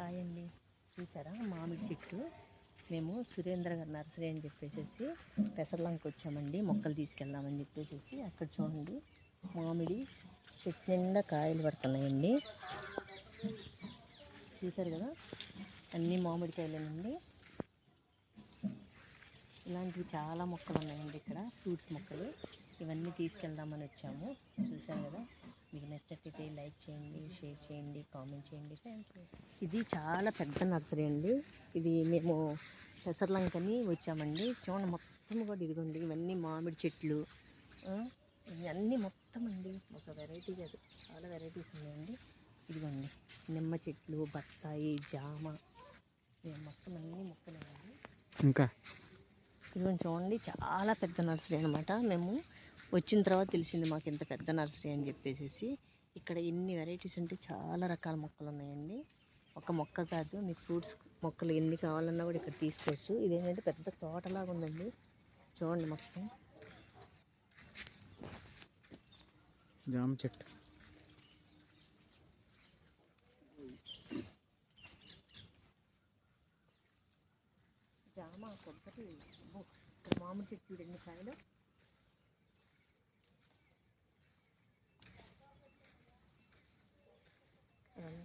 Hi అండి. చూసారా? మామిడి చెట్టు. మేము సురేంద్ర గారు నర్సరీ అని చెప్పేసి పెసర్లంకి వచ్చామండి. మొక్కలు తీసుకెళ్దామని చెప్పేసి అక్కడ చూడండి. మామిడి చెట్టు నిండా కాయలు పడుతున్నాయండి. చూసారు కదా? అన్ని మామిడికాయలేనండి ఇలాంటివి చాలా మొక్కలు ఉన్నాయండి ఇక్కడ. ఫ్రూట్స్ మొక్కలు. ఇవన్నీ తీసుకెళ్దామని వచ్చాము. చూసారు కదా? మీకు నచ్చినట్లయితే లైక్ చేయండి షేర్ చేయండి కామెంట్ చేయండి. థ్యాంక్ యూ ఇది చాలా పెద్ద నర్సరీ అండి. ఇది మేము పెసర్లంకని వచ్చామండి. చూడండి మొత్తం కూడా ఇదిగోండి ఇవన్నీ మామిడి చెట్లు. ఇవన్నీ మొత్తం అండి. ఒక వెరైటీ కాదు చాలా వెరైటీస్ ఉన్నాయండి. ఇదిగోండి నిమ్మ చెట్లు బత్తాయి జామ. ఇవి మొత్తం అన్నీ మొక్కలేనండి ఇంకా? ఇదిగోండి చూడండి చాలా పెద్ద నర్సరీ అనమాట మేము వచ్చిన తర్వాత తెలిసింది మాకు ఇంత పెద్ద నర్సరీ అని చెప్పేసి ఇక్కడ ఎన్ని వెరైటీస్ అంటే చాలా రకాల మొక్కలు ఉన్నాయండి. ఒక మొక్క కాదు మీకు ఫ్రూట్స్ మొక్కలు ఎన్ని కావాలన్నా కూడా ఇక్కడ తీసుకోవచ్చు. ఇదేంటంటే పెద్ద తోటలాగా ఉందండి. చూడండి మొత్తం. జామ చెట్టు. జామ కొబ్బరి ఇక్కడ మామిడి చెట్టు ఎన్ని కాయలు.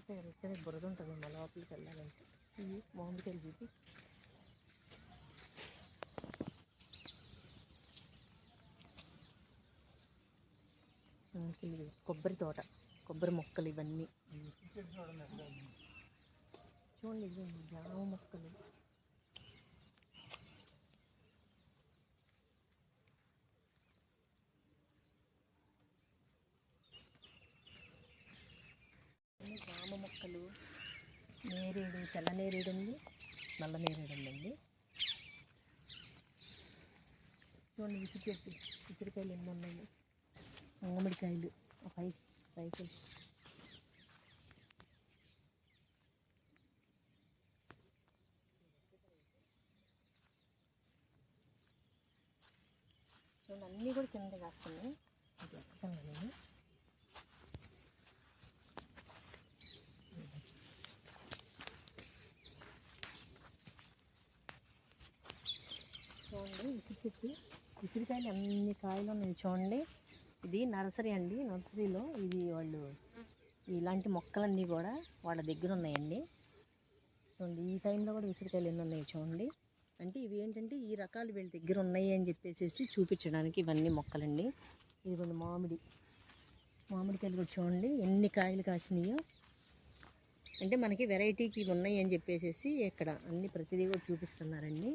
అదంతా వెళ్తేనే బురద ఉంటుంది మా లోపలికి వెళ్ళాలంటే. ఇవి మామిడికాయలు చూపి ఇది. కొబ్బరి తోట కొబ్బరి మొక్కలు ఇవన్నీ. చూడండి ఇవి జామ మొక్కలు అన్ని జామ మొక్కలు నేరేడు తెల్ల నేరేడు ఉంది నల్ల నేరేడు ఉందండి. చూడండి విసిరిచెట్టు విసిరికాయలు ఎన్ని ఉన్నాయి. మామిడికాయలు పై పైకి. చూడండి అన్నీ కూడా కింద కాస్తున్నాయి అది ఎక్కడ నేను చూడండి విసిరి చెట్టు విసిరికాయలు అన్ని కాయలు ఉన్నాయి చూడండి. ఇది నర్సరీ అండి నర్సరీలో ఇది వాళ్ళు ఇలాంటి మొక్కలన్నీ కూడా వాళ్ళ దగ్గర ఉన్నాయండి. చూడండి ఈ టైంలో కూడా విసిరికాయలు ఎన్ని ఉన్నాయి చూడండి. అంటే ఇవి ఏంటంటే ఈ రకాలు వీళ్ళ దగ్గర ఉన్నాయి అని చెప్పేసి చూపించడానికి ఇవన్నీ మొక్కలండి. ఇది కొన్ని మామిడి మామిడికాయలు కూడా చూడండి ఎన్ని కాయలు కాసినాయో. అంటే మనకి వెరైటీకి ఇవి ఉన్నాయి అని చెప్పేసి ఇక్కడ అన్ని ప్రతిదీ కూడా చూపిస్తున్నారండి.